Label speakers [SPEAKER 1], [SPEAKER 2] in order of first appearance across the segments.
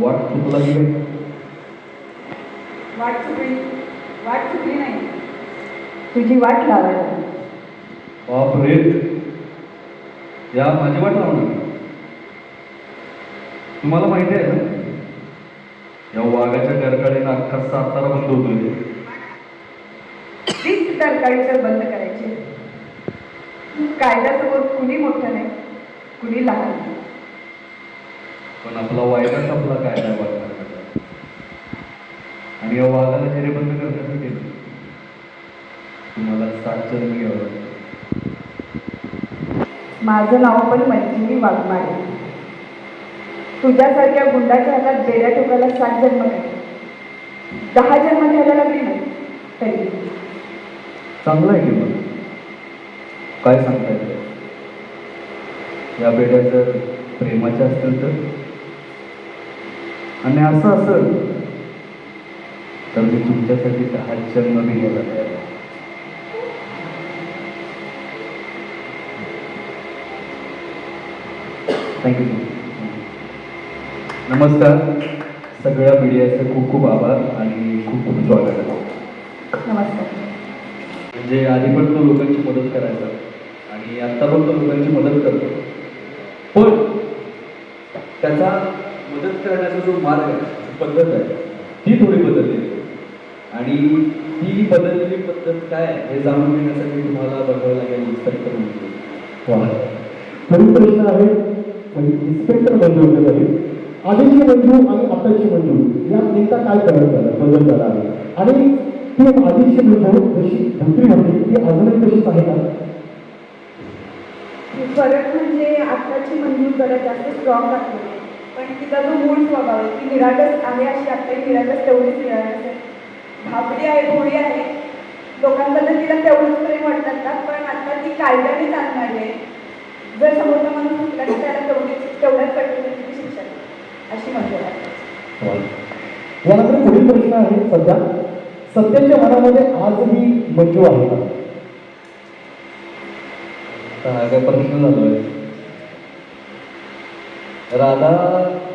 [SPEAKER 1] वाट चुकला काय?
[SPEAKER 2] वाट चुकली. वाट चुकली नाही. तुझी वाट लावायला
[SPEAKER 1] बाप रे या माझी वाट लावणार. तुम्हाला माहिती आहे ना? या वाघाच्या गरकाळीनं अख्खा सातारा बंद होतोय
[SPEAKER 2] तीच बंद करायची. कायद्यासमोर कुणी मोठं नाही कुणी लहान नाही.
[SPEAKER 1] पण आपला वायदा संपला काय नाही वाटणार आणि या वाघाला चेहरे बंद करण्यासाठी तुम्हाला सात जन्म घ्यावं.
[SPEAKER 2] माझं नाव पण मंजिरी वाघमारे. तुझ्यासारख्या गुंडाच्या हातात बेड्या टोकाला सात जन्म काय दहा जन्म घ्यायला लागली नाही तरी.
[SPEAKER 1] चांगलं आहे की मग? काय सांगता येतं या बेड्या जर प्रेमाच्या असतील तर? आणि असं असेल तर मी तुमच्यासाठी दहा जन्म मी तयार आहे. थँक्यू नमस्कार. सगळ्या मीडियाचे खूप खूप आभार आणि खूप खूप स्वागत. आहे
[SPEAKER 2] नमस्कार.
[SPEAKER 1] म्हणजे आधी पण तो लोकांची मदत करायचा आणि आता पण तो लोकांची मदत करतो. पण त्याचा मदत करण्याचा जो मार्ग आहे. जी पद्धत आहे ती थोडी बदललेली आणि ती बदललेली पद्धत काय हे जाणून घेण्यासाठी तुम्हाला बघावं लागेल इन्स्पेक्टर
[SPEAKER 3] म्हणून प्रश्न आहे इन्स्पेक्टर मंजू होते आधीची मंजू आणि आताची मंजू या नेमका काय करत झाला बदल झाला आहे. आणि ती आधीची मंजू जशी भुत्री होती ती अजूनही तशीच आहे का?
[SPEAKER 2] फरक म्हणजे आताची मंजूर जरा जास्त स्ट्रॉंग दाखवली पण तिचा जो मूळ स्वभाव आहे ती निरागस आहे अशी आत्ताही निरागस तेवढीच निरागस आहे. भाबडी आहे भोळी आहे. लोकांबद्दल तिला तेवढंच प्रेम वाटतात का पण आता ती कायद्याने चालणारी आहे. जर समोरचा माणूस तर त्याला तेवढीच तेवढ्याच कठोरतेची शिक्षा आहे. अशी मंजूर आहे.
[SPEAKER 3] यानंतर पुढील प्रश्न आहे सध्या. सत्याच्या मनामध्ये आजही मंजू आहे का?
[SPEAKER 1] हा प्रश्न झालोय. राधा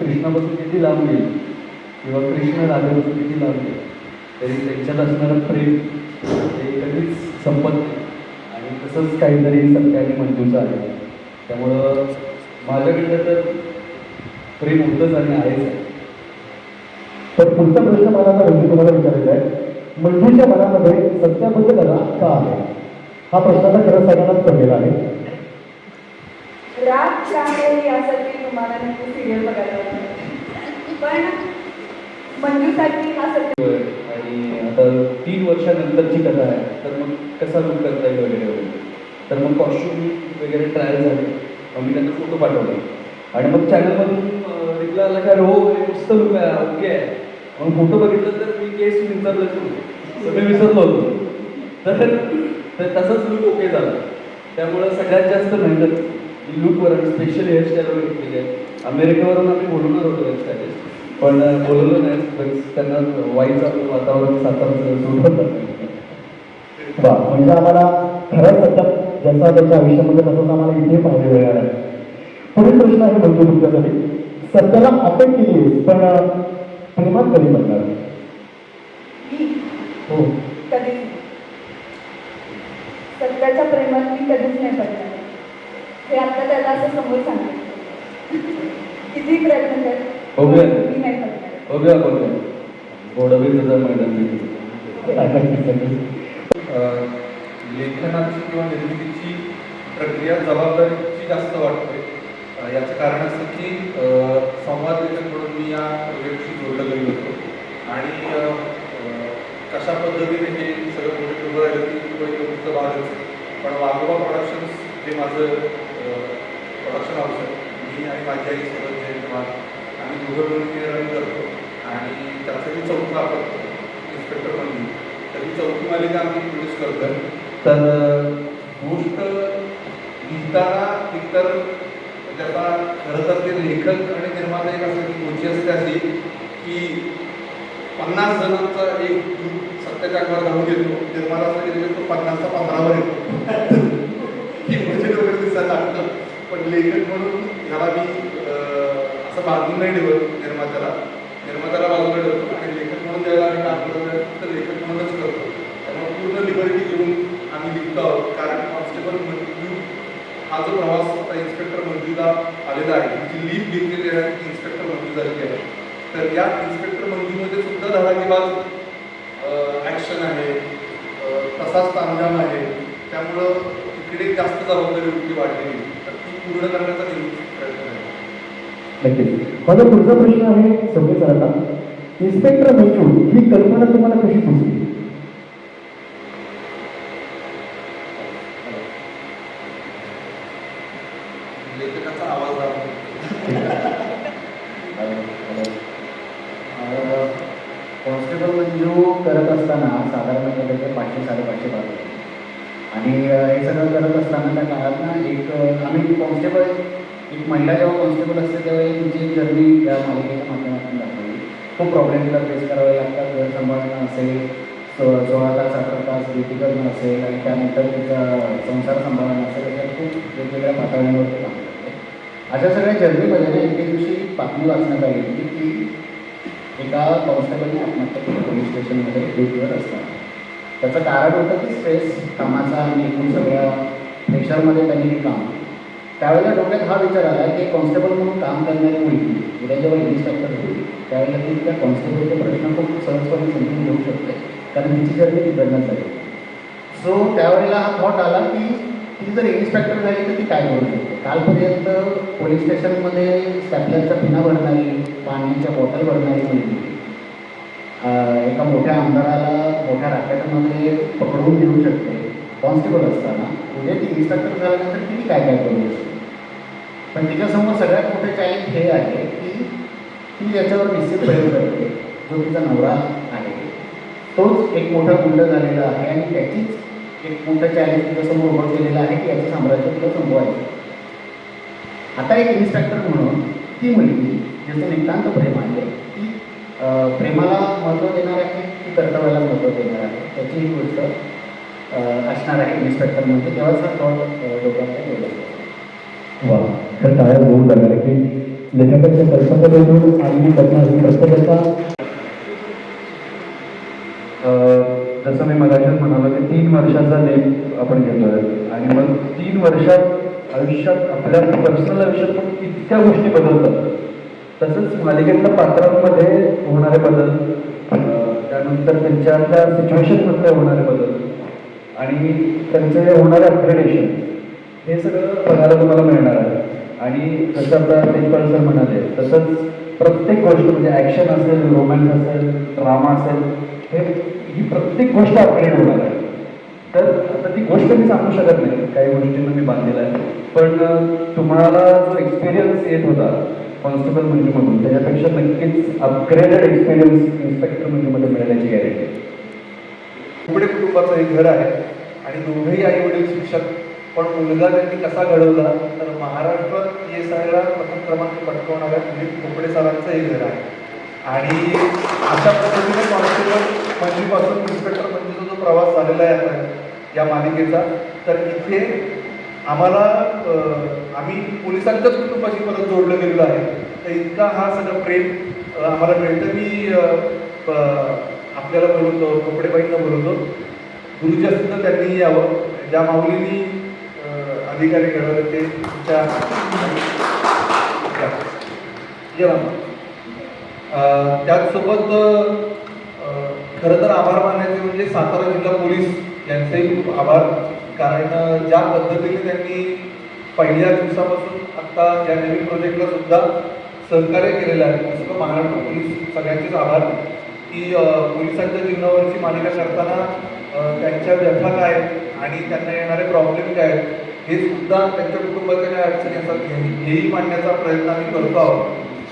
[SPEAKER 1] कृष्णापासून किती लांब गेली किंवा कृष्ण राधेपासून किती लांब गेले तरी त्यांच्यात असणारं प्रेम ते कधीच संपत नाही. आणि तसंच काहीतरी सत्य आणि मंजूचं आहे. त्यामुळं माझ्याकडनं तर प्रेम होतंच आणि आहेच आहे.
[SPEAKER 3] तर पुढचा प्रश्न मला आता म्हणजे तुम्हाला विचारायचा आहे. मंजूच्या मनामध्ये सत्याबद्दल राग का आहे? हा प्रश्नाचा खरं सगळ्यांनाच पडलेला आहे
[SPEAKER 2] राग का आहे यासाठी तुम्हाला नक्की सिरियल बघायला पण मंजूसाठी हा सत्य
[SPEAKER 1] आणि आता तीन वर्षानंतरची कथा आहे. तर मग कसा लुक करता येईल वगैरे वगैरे? तर मग कॉस्ट्युम वगैरे ट्रायल झाले. मग मी त्यांना फोटो पाठवले. आणि मग चॅनलमधून रिप्लाय आला का अरे हो हे मस्त लुक आहे ओके आहे. मग फोटो बघितलं तर मी केस विसरलंच होतो सगळं विसरलो होतो. तर तसंच तसाच लुक ओके झाला. त्यामुळं सगळ्यात जास्त मेहनत लुकवर आणि स्पेशल हेअरस्टाईलवर घेतलेली आहे. अमेरिकेवरून आम्ही बोलवणार होतो हेअरस्टाईलिस्ट पण अं, बोलवलं नाही. पण त्यांना वाईचं वातावरण साताराचं सूट होतं.
[SPEAKER 3] वा म्हणजे आम्हाला खरं सत्य ज्याचा त्याच्या आयुष्यामध्ये तसंच आम्हाला इथे पाहायला मिळणार आहे. पुढील प्रश्न आहे मंजू तुमच्यासाठी. सत्याला अटक केली पण प्रेमात कधी पडणार?
[SPEAKER 2] मी?
[SPEAKER 3] हो.
[SPEAKER 2] कधीच नाही. सत्याच्या प्रेमात मी कधीच नाही पडणार. हे आता त्याला असं समोर सांगितलं किती प्रयत्न कर
[SPEAKER 1] बघूया.
[SPEAKER 2] मी नाही पडणार
[SPEAKER 1] बघूया बघूया गोडवी तुझं मैदान भेटेल.
[SPEAKER 3] नक्कीच, नक्कीच.
[SPEAKER 4] अ, लेखनाची किंवा निर्मितीची प्रक्रिया जबाबदारीची जास्त वाटते याचं कारण असं की अ, संवाद लेखक म्हणून मी या प्रोजेक्टशी जोडलं गेलो होतो आणि कशा पद्धतीने हे सगळं प्रोजेक्ट उभं राहिलं ती भागच आहे. पण वाघोबा प्रोडक्शन्स जे माझं प्रोडक्शन हाऊस आहे मी आणि माझी आई सोबत जयंत आम्ही दोघं मिळून हे करतो आणि त्यासाठी चौथा आपण इन्स्पेक्टर म्हणून तर ही चौथी मालिका आम्ही प्रोड्यूस करतो. तर गोष्ट लिहिताना एकतर त्याचा खरं तर ते लेखक आणि निर्माता एक असं की गोष्टी असते अशी की पन्नास जणांचा एक ग्रुप सत्याच्या अंगावर धावून येतो निर्माता असं की तो पन्नासचा पंधरावर येतो. ही म्हणजे लोक दिसायला लागतं. पण लेखक म्हणून ह्याला मी असं बाजूला नाही ठेवत निर्मात्याला. निर्मात्याला बाजूला ठेवतो आणि लेखक म्हणून द्यायला आम्ही काम करतो तर लेखक म्हणूनच करतो त्यामुळे पूर्ण लिबर्टी घेऊन आम्ही लिहितो आहोत कारण कॉन्स्टेबल मंजू हा जो प्रवास आता इन्स्पेक्टर मंजूला आलेला आहे. जी लीप घेतलेली आहे ती इन्स्पेक्टर मंजू झालेली आहे. तर या इन्स्पेक्टर मंजूमध्ये सुद्धा धडाकेबाज ॲक्शन आहे. तसाच तांजाम आहे. त्यामुळं तिकडे जास्त जबाबदारी उलटी वाढलेली. तर ती पूर्ण करण्याचा नेहमीच
[SPEAKER 3] नक्कीच माझा पुढचा प्रश्न आहे सगळे सरांना इन्स्पेक्टर मंजू ही कल्पना तुम्हाला कशी सुचली
[SPEAKER 4] लेखकाचा आवाज राहतो
[SPEAKER 5] कॉन्स्टेबल मंजू करत असताना साधारणतः त्याचे पाचशे साडेपाचशे भाग होते. आणि हे सगळं करत असताना त्या काळात ना एक आम्ही कॉन्स्टेबल एक महिला जेव्हा कॉन्स्टेबल असते तेव्हा एक तिची जर्नी या मालिकेच्या माध्यमातून दाखवली खूप प्रॉब्लेम तिला फेस करावे लागतात. घर सांभाळणं असेल सो- सोळा तास अठरा तास ड्युटी करणं असेल आणि त्यानंतर तिचा संसार सांभाळणं असेल त्याच्यात खूप वेगवेगळ्या पातळ्यांवरती काम करते. अशा सगळ्या जर्नीमध्ये एके दिवशी बातमी वाचण्यात आली होती की एका कॉन्स्टेबलने आत्महत्या केली पोलीस स्टेशनमध्ये ड्युटीवर असताना. त्याचं कारण होतं की स्ट्रेस कामाचा आणि एकूण सगळ्या प्रेशरमध्ये त्यांनी काम केलं. त्यावेळेला डोक्यात हा विचार आला की कॉन्स्टेबल म्हणून काम करणारी मुलगी उद्या जेव्हा इन्स्ट्रक्टर होईल त्यावेळेला ती त्या कॉन्स्टेबलचे प्रश्न खूप सहजपणे समजून घेऊ शकते. कारण तिची जर्नी तिकडनं आहे सो त्यावेळेला हा थॉट आला की ती जर इन्स्पेक्टर झाली तर ती काय करू शकते? कालपर्यंत पोलीस स्टेशनमध्ये स्टॅपलरच्या पिना भरणारी पाण्याच्या बॉटल भरणारी मुलगी एका मोठ्या आमदाराला मोठ्या रॅकेटमध्ये पकडून देऊ शकते. कॉन्स्टेबल असताना. उद्या ती इन्स्पेक्टर झाल्यानंतर ती काय काय करू शकते? पण तिच्यासमोर सगळ्यात मोठे चॅलेंज हे आहे की ती याच्यावर निश्चित प्रयोग करते जो तिचा नवरा आहे तोच एक मोठा गुंड झालेला आहे आणि त्याचीच एक मोठं चॅलेंज तिच्यासमोर उभं केलेलं आहे की याचं साम्राज्य तिला संपवायचं आता एक इन्स्पेक्टर म्हणून ती मुलगी ज्याचं नितांत प्रेम आहे ती प्रेमाला महत्त्व देणार आहे की कर्तव्याला महत्त्व देणार आहे? त्याची ही गोष्ट असणार आहे इन्स्पेक्टर म्हणजे तेव्हाच हा थॉट डोक्यामध्ये गेला
[SPEAKER 3] वा. तर टाळ्या होऊन जाणार की लेखकाच्या कल्पनेमधून आलेली कल्पना ही प्रत्येकाचा
[SPEAKER 1] अं, जसं मी मगाशीच म्हणालो की तीन वर्षाचा लेख आपण घेतोय. आणि मग तीन वर्षात आयुष्यात आपल्या पर्सनल आयुष्यात पण इतक्या गोष्टी बदलतात. तसंच मालिकेतल्या पात्रांमध्ये होणारे बदल त्यानंतर त्यांच्यातल्या सिच्युएशनमधले होणारे बदल आणि त्यांचे होणारे अपग्रेडेशन हे सगळं बघायला तुम्हाला मिळणार आहे. आणि जसं आता तेजपाल सर म्हणाले तसंच प्रत्येक गोष्ट म्हणजे ॲक्शन असेल रोमॅन्स असेल ड्रामा असेल हे ही प्रत्येक गोष्ट अपग्रेड होणार आहे तर आता ती गोष्ट मी सांगू शकत नाही काही गोष्टींना मी बांधलेला आहे. पण तुम्हाला जो एक्सपिरियन्स येत होता कॉन्स्टेबल म्हणजे म्हणून त्याच्यापेक्षा नक्कीच अपग्रेडेड एक्सपिरियन्स इन्स्पेक्टर म्हणजे मिळण्याची गॅरंटी आहे
[SPEAKER 4] कुटुंबाचं एक घर आहे आणि दोघेही आई वडील शिक्षक पण मुलगा त्यांनी कसा घडवला? तर महाराष्ट्र एस आयला प्रथम क्रमांक पटकवणाऱ्या दिलीप कोपडे सरांचं हे घर आहे. आणि अशा पद्धतीने कॉन्स्टेबल मंजूपासून इन्स्पेक्टर मंजूचा जो प्रवास झालेला आहे आता या मालिकेचा तर इथे आम्हाला आम्ही पोलिसांच्याच कुटुंबाशी परत जोडलं गेलेलो आहे. तर इतका हा सगळं प्रेम आम्हाला मिळतं. मी प- आपल्याला बोलवतो कपडेबाईंना बोलवतो. गुरुजी असतील तर त्यांनी यावं. ज्या माऊलींनी अधिकारी घडवले ते तुमच्या त्याचसोबत खरं तर आभार मानायचे म्हणजे सातारा जिल्हा पोलीस यांचेही खूप आभार. कारण ज्या पद्धतीने त्यांनी पहिल्या दिवसापासून आता या नवीन प्रोजेक्टला सुद्धा सहकार्य केलेलं आहे तसं महाराष्ट्र पोलीस सगळ्यांचेच आभार. की पोलिसांच्या जीवनावरची मालिका करताना त्यांच्या व्यथा काय आहेत आणि त्यांना येणारे प्रॉब्लेम काय आहेत हे सुद्धा त्यांच्या कुटुंबाच्या काय अडचणी असतात. हेही मांडण्याचा प्रयत्न आम्ही करतो आहोत.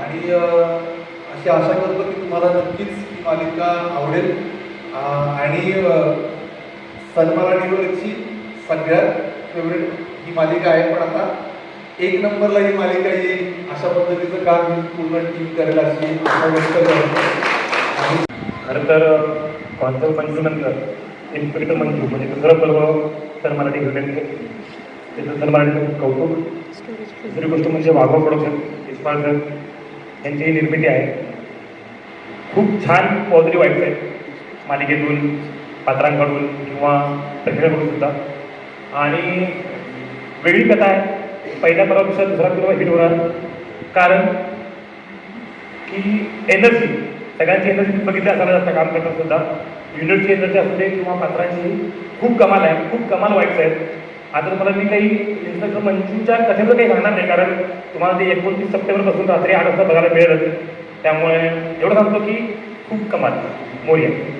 [SPEAKER 4] आणि अशी आशा करतो की तुम्हाला नक्कीच ही मालिका आवडेल. आणि अं, सगळ्यात फेवरेट ही मालिका आहे. पण आता एक नंबरला ही मालिका येईल अशा पद्धतीचं काम पूर्ण टीम करेल अशी आशा व्यक्त करतो. आणि
[SPEAKER 6] खरं तर कॉन्सर्ट पंचनंतर इन्स्पेक्टर मंजू म्हणजे दुसरा प्रभाव सर मराठी घेऊन त्याचं सर मराठीचं कौतुक. दुसरी गोष्ट म्हणजे वाघवा प्रोडक्शन इस्पाळ सर यांची ही निर्मिती आहे. खूप छान पॉझिटिव्ह वाईट आहेत. मालिकेतून पात्रांकडून किंवा प्रेक्षकांकडून सुद्धा. आणि वेगळी कथा आहे. पहिल्या पर्वापेक्षा दुसरा पर्व हिट होणार. कारण की एनर्जी सगळ्यांची एनर्जी बघितली असायला जातं काम करतात सुद्धा. युनिटची एनर्जी असू दे किंवा पात्रांची खूप कमाल आहे. खूप कमाल वाईट्स आहेत. आता तुम्हाला मी काही इन्स्पेक्टर मंजूच्या कथेचं काही सांगणार नाही कारण तुम्हाला ते एकोणतीस सप्टेंबरपासून रात्री आठ वाजता बघायला मिळेलच. त्यामुळे एवढं सांगतो की खूप कमाल. मोर्या.